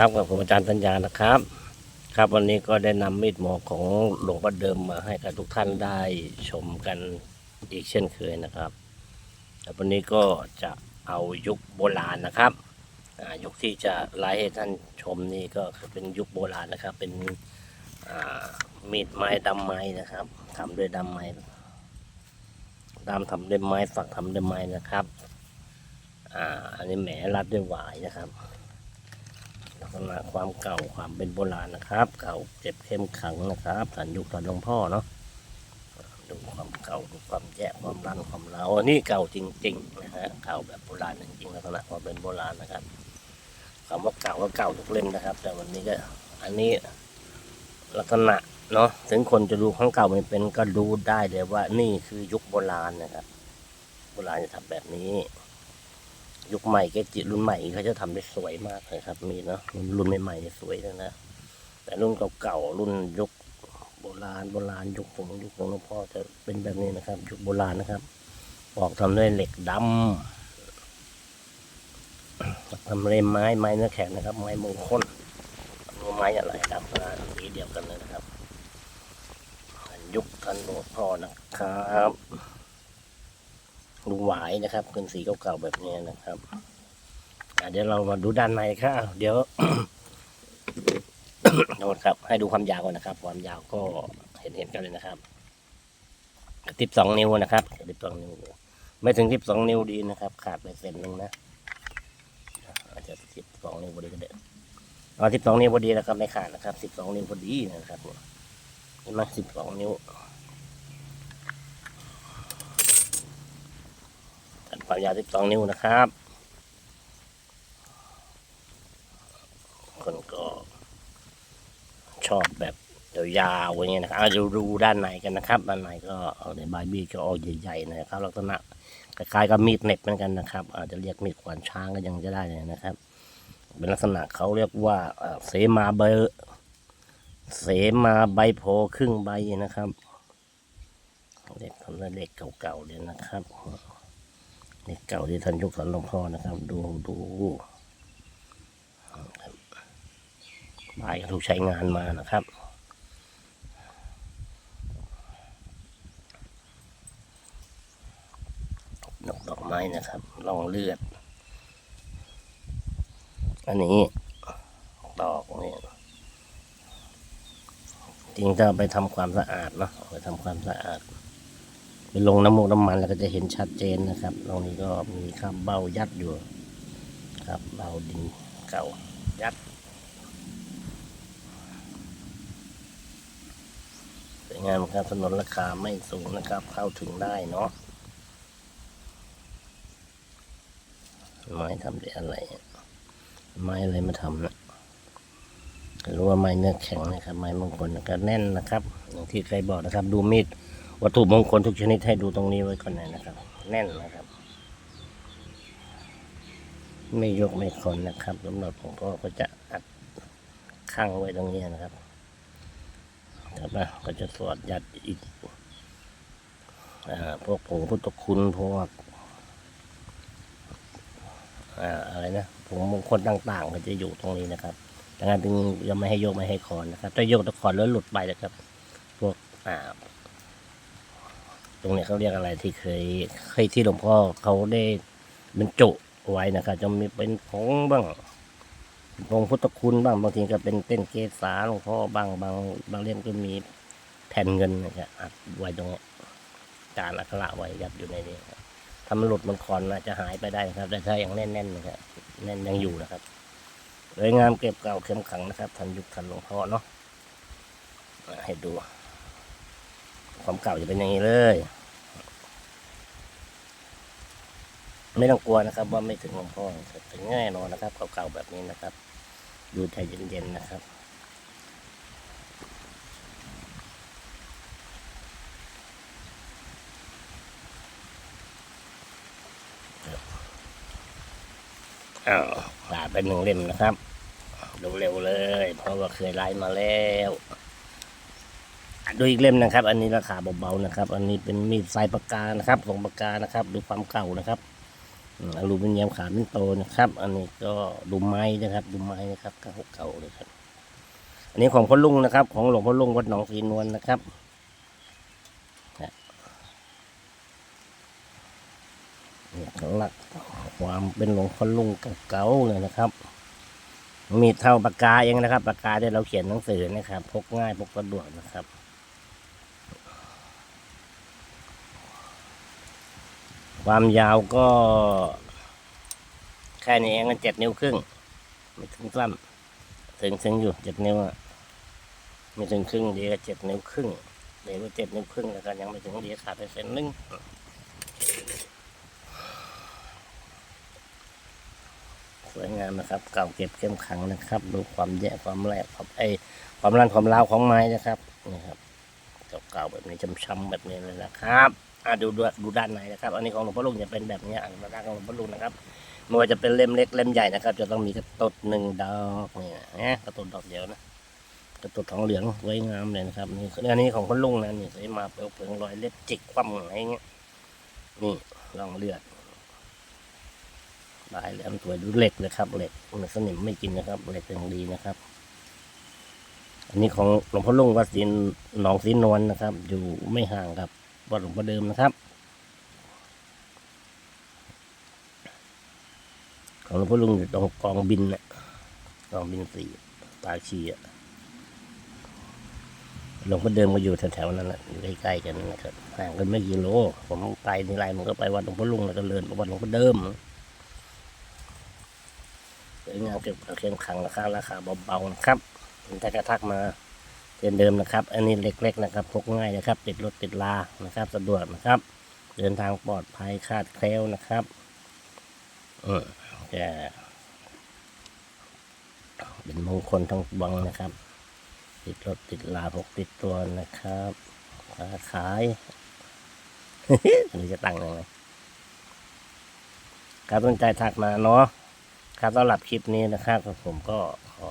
ครับกับผมอาจารย์สัญญานะครับ ครับวันนี้ก็ได้นำมีดหมอของหลวงพ่อเดิมมาให้กับทุกท่านได้ชมกันอีกเช่นเคยนะครับ แต่วันนี้ก็จะเอายุคโบราณนะครับยุคที่จะไลฟ์ให้ท่านชมนี่ก็คือเป็นยุคโบราณนะครับ เป็นมีดไม้ดำไม้นะครับทำด้วยดำไม้ดำทำด้วยไม้ฝักทำด้วยไม้นะครับ อ่า อันนี้แหมรัดด้วยหวายนะครับ ลักษณะความเก่าความเป็นโบราณนะครับ เก่าเจ็บเข้มขังนะครับสันยุคสันหลวงพ่อเนาะดูความเก่าดูความแย่ความรันความเราอันนี้เก่าจริงๆนะฮะเก่าแบบโบราณจริงๆลักษณะความเป็นโบราณนะครับคำว่าเก่าก็เก่าทุกเล่มนะครับ แต่วันนี้ก็อันนี้ลักษณะเนาะถึงคนจะดูของเก่าไม่เป็นก็รู้ได้เลยว่านี่คือยุคโบราณนะครับ โบราณจะทำแบบนี้ ยุคใหม่เกจิรุ่นใหม่เขาจะทำได้สวยมากเลยครับ มีเนาะรุ่นใหม่ๆเนี่ยสวยนะนะแต่รุ่นเก่าๆรุ่นยุคโบราณโบราณยุคผมยุคของหลวงพ่อจะเป็นแบบนี้นะครับ ยุคโบราณนะครับออกทำด้วยเหล็กดำทำด้วยไม้ไม้เนื้อแข็งนะครับ ไม้มงคลไม้อะไรครับอ่าสีเดียวกันเลยนะครับ ยุคทันหลวงพ่อนะครับ ดูหวายนะครับเป็นสีเก่าๆแบบนี้นะครับเดี๋ยวเรามาดูด้านในครับเดี๋ยวโน่นครับ ให้ดูความยาวก่อนนะครับ ความยาวก็เห็นเห็นๆกันเลยนะครับสิบสองนิ้วนะครับสิบสองนิ้ว ไม่ถึงสิบสองนิ้วดีนะครับ ขาดไปเซนหนึ่งนะอาจจะสิบสองนิ้วพอดีก็ได้เอาสิบสองนิ้วพอดีนะครับไม่ขาดนะครับสิบสองนิ้วพอดีนะครับเห็นไหมสิบสองนิ้ว ความยาว 12 นิ้วนะครับ คนก็ชอบแบบยาวๆอย่างเงี้ยนะครับเอาดูดูด้านในกันนะครับ ด้านในก็เอาในบายบีก็ออกใหญ่ๆนะครับลักษณะคล้ายๆกับมีดเน็บเหมือนกันนะครับ อาจจะเรียกมีดขวานช้างก็ยังจะได้เลยนะครับ เป็นลักษณะเขาเรียกว่าเสมาเบอร์เสมาใบโพครึ่งใบนะครับเด็กทำเด็กเก่าๆเลยนะครับ เกเก่าที่ท่านยุคสันหลวงพ่อนะครับ ดูดูบายถูกใช้งานมานะครับดอกดอกไม้นะครับลองเลือด อันนี้ดอกเนี่ยจริงจะไปทำความสะอาดเนาะไปทำความสะอาด ไปลงน้ำมูกน้ำมันแล้วก็จะเห็นชัดเจนนะครับ ตรงนี้ก็มีคำเบ้ายัดอยู่ ครับเบ้าดินเก่ายัด สวยงามครับถนนราคาไม่สูงนะครับ เข้าถึงได้เนาะไม้ทำด้วยอะไร ไม้อะไรมาทำนะรู้ว่าไม้เนื้อแข็งนะครับ ไม้มงคลนะครับแน่นนะครับ อย่างที่เคยบอกนะครับ ดูมีด วัตถุมงคลทุกชนิดให้ดูตรงนี้ไว้ก่อนนะครับ แน่นนะครับ ไม่ยกไม่คนนะครับสำหรับผมก็ก็จะอัดข้างไว้ตรงนี้นะครับครับนะก็จะสวดยัดอีกอ่าพวกผงพุทธคุณพวกอ่าอะไรนะผงมงคลต่างๆ ก็จะอยู่ตรงนี้นะครับดังนั้นจึงยังไม่ให้โยกไม่ให้คอนนะครับ ถ้าโยกตะคอนแล้วหลุดไปนะครับ พวกอ่า รงนี้เขาเรียกอะไรที่เคยเคยที่หลวงพ่อเขาได้บรรจุไว้นะครับจะมีเป็นผงบ้างผงพุทธคุณบ้างบางทีก็เป็นเต้นเกสาหลวงพ่อบ้างบางบางเล่มก็มีแผ่นเงินนะครับอัดไว้ตรงนี้ยจานอักขระไว้ยัดอยู่ในนี้ครับถ้ามันหลุดมันคอนอาจจะหายไปได้นะครับ แต่ถ้ายังแน่นๆนะครับแน่นยังอยู่นะครับสวยงามเก็บเก่าเข้มขังนะครับทันยุคทันหลวงพ่อเนาะให้ดู ความเก่าจะเป็นอย่างนี้เลย ไม่ต้องกลัวนะครับ ว่าไม่ถึงหลวงพ่อถึงแน่นอนนะครับเก่าๆแบบนี้นะครับ ดูใจเย็นๆนะครับอ้าวผ่านไปหนึ่งเล่มนะครับดูเร็วเลย เพราะว่าเคยไล่มาแล้ว ดูอีกเล่มนะครับ อันนี้ราคาเบาๆนะครับ อันนี้เป็นมีดสายปากกานะครับทรงปากกานะครับ ดูความเก่านะครับอลูมิเนียมขาเป็นโตนะครับ อันนี้ก็ดูไม้นะครับ ดูไม้นะครับเก่าเก่าเลยครับ อันนี้ของพ่อลุงนะครับ ของหลวงพ่อลุงวัดหนองสีนวลนะครับนะนี่หลักความเป็นหลวงพ่อลุงเก่าๆเลยนะครับ มีเท่าปากกาเองนะครับปากกาที่เราเขียนหนังสือนะครับ พกง่ายพกสะดวกนะครับ ความยาวก็ แค่นี้เองมันเจ็ดนิ้วครึ่ง ไม่ถึงสั้นถึงถึงอยู่เจ็ดนิ้วอะไม่ถึงครึ่งดีก็เจ็ดนิ้วครึ่งเดี๋ยวเจ็ดนิ้วครึ่งแล้วก็ยังไม่ถึงดีขาดไปเส้นนึงสวยงามนะครับ เก่าเก็บเข้มขังนะครับ ดูความแย่ความแหลกความไอความรันความราวของไม้นะครับนี่ครับเก่าๆแบบนี้ช้ำๆแบบนี้เลยนะครับ อะดูดูดูด้านในนะครับ อันนี้ของหลวงพ่อลุงจะเป็นแบบนี้อันด้านของหลวงพ่อลุงนะครับไม่ว่าจะเป็นเล่มเล็กเล่มใหญ่นะครับ จะต้องมีกระตุดหนึ่งดอกเนี่ยนะกระตุดดอกเดียวนะกระตุดทองเหลืองไว้งามเลยนะครับนี่อันนี้ของคุณลุงนะนี่ใส่มาเปลวเปลืองรอยเล็บจิกคว่ำอะไรเงี้ยนี่รองเลือดลายแหลมสวยดูเหล็กเลยครับเหล็กมันสนิมไม่กินนะครับเหล็กยังดีนะครับอันนี้ของหลวงพ่อลุงวัดศรีหนองศรีนวลนะครับ อยู่ไม่ห่างกับ วัดหลวงพ่อเดิมนะครับ ของหลวงพ่อลุงอยู่ตรงกองบินนะกองบินสี่ปาชีอะหลวงพ่อเดิมก็อยู่แถวๆนั้นแหละอยู่ใกล้ๆกันนะครับห่างกันไม่กี่โล ผมไปนี่ไรมันก็ไปวัดหลวงพ่อลุงแล้วก็เลินไปวัดหลวงพ่อเดิมสวยงามเก็บเข้มขังราคาราคาเบาๆนะครับถ้ากระทักมา เช่นเดิมนะครับ อันนี้เล็กๆนะครับพกง่ายนะครับ ติดรถติดลานะครับ สะดวกนะครับ เดินทางปลอดภัยคาดแคล้วนะครับอืมจะเป็นมงคลทั้งปวงนะครับ ติดรถติดลาพกติดตัวนะครับค้าขายอันนี้จะตั้งยังไงการสนใจทักมาเนาะครับสำหรับคลิปนี้นะครับผมก็ขอ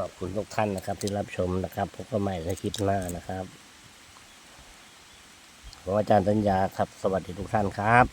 ขอบคุณทุกท่านนะครับที่รับชมนะครับพบกันใหม่ในคลิปหน้านะครับผมอาจารย์สัญญาครับ สวัสดีทุกท่านครับ